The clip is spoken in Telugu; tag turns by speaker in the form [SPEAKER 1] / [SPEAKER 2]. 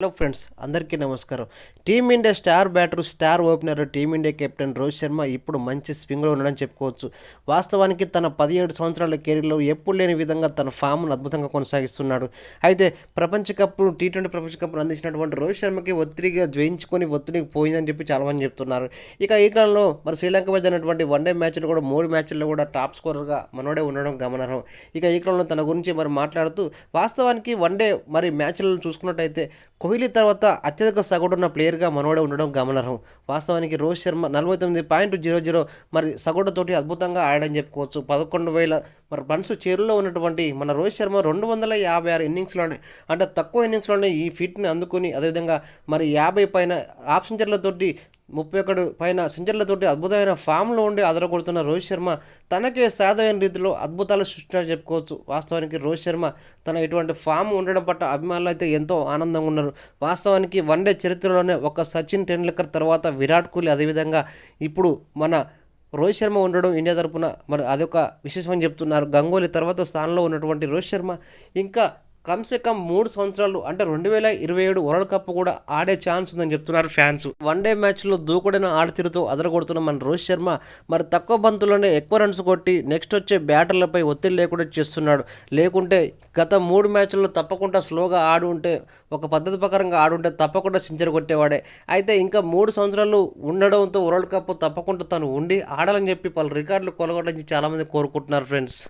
[SPEAKER 1] హలో ఫ్రెండ్స్ అందరికీ నమస్కారం. Team india star batter star opener team india captain Rohit Sharma ఇప్పుడు మంచి స్వింగ్లో ఉండడం చెప్పుకోవచ్చు. వాస్తవానికి తన పదిహేడు సంవత్సరాల కెరీర్లో ఎప్పుడు లేని విధంగా తన ఫామ్ను అద్భుతంగా కొనసాగిస్తున్నాడు. అయితే ప్రపంచ కప్ టీ ట్వంటీ ప్రపంచ కప్ను అందించినటువంటి రోహిత్ శర్మకి ఒత్తిడిగా జయించుకొని ఒత్తిడికి పోయిందని చెప్పి చాలామంది చెప్తున్నారు. ఇక ఈ క్రమంలో మరి శ్రీలంక మధ్య ఉన్నటువంటి వన్డే మ్యాచ్లు కూడా మూడు మ్యాచ్ల్లో కూడా టాప్ స్కోరర్గా మనోడే ఉండడం గమనార్హం. ఇక ఈ క్రమంలో తన గురించి మరి మాట్లాడుతూ వాస్తవానికి వన్డే మరి మ్యాచ్లను చూసుకున్నట్టయితే కోహ్లీ తర్వాత అత్యధిక సగటున్న ప్లేయర్గా మనోడే ఉండడం గమనార్హం. వాస్తవానికి రోహిత్ శర్మ నలభై తొమ్మిది పాయింట్ జీరో జీరో మరి సగటుతోటి అద్భుతంగా ఆడని చెప్పుకోవచ్చు. పదకొండు వేల మరి రన్స్ చేరులో ఉన్నటువంటి మన రోహిత్ శర్మ రెండు వందల యాభై ఆరు ఇన్నింగ్స్లోనే అంటే తక్కువ ఇన్నింగ్స్లోనే ఈ ఫిట్ని అందుకుని అదేవిధంగా మరి యాభై పైన ఆఫ్ సెంచర్లతోటి ముప్పై ఒకటి పైన సెంచర్లతోటి అద్భుతమైన ఫామ్లో ఉండి అదరగొడుతున్న రోహిత్ శర్మ తనకే సాధమైన రీతిలో అద్భుతాలు సృష్టించాలని చెప్పుకోవచ్చు. వాస్తవానికి రోహిత్ శర్మ తన ఇటువంటి ఫామ్ ఉండడం పట్ల అభిమానులు అయితే ఎంతో ఆనందంగా ఉన్నారు. వాస్తవానికి వన్డే చరిత్రలోనే ఒక సచిన్ టెండూల్కర్ తర్వాత విరాట్ కోహ్లీ అదేవిధంగా ఇప్పుడు మన రోహిత్ శర్మ ఉండడం ఇండియా తరపున మరి అదొక విశేషమని చెప్తున్నారు. గంగోలీ తర్వాత స్థానంలో ఉన్నటువంటి రోహిత్ శర్మ ఇంకా కమ్సే కమ్ మూడు సంవత్సరాలు అంటే రెండు వేల ఇరవై ఏడు వరల్డ్ కప్ కూడా ఆడే ఛాన్స్ ఉందని చెప్తున్నారు ఫ్యాన్స్. వన్ డే మ్యాచ్లో దూకుడైన ఆడతీరుతో అదరగొడుతున్న మన రోహిత్ శర్మ మరి తక్కువ బంతుల్లోనే ఎక్కువ రన్స్ కొట్టి నెక్స్ట్ వచ్చే బ్యాటర్లపై ఒత్తిడి లేకుండా చేస్తున్నాడు. లేకుంటే గత మూడు మ్యాచ్ల్లో తప్పకుండా స్లోగా ఆడు ఉంటే ఒక పద్ధతి ప్రకారంగా ఆడుంటే తప్పకుండా సెంచరీ కొట్టేవాడే. అయితే ఇంకా మూడు సంవత్సరాలు ఉండడంతో వరల్డ్ కప్ తప్పకుండా తను ఉండి ఆడాలని చెప్పి పలు రికార్డులు కొలగొట్టని చాలామంది కోరుకుంటున్నారు ఫ్రెండ్స్.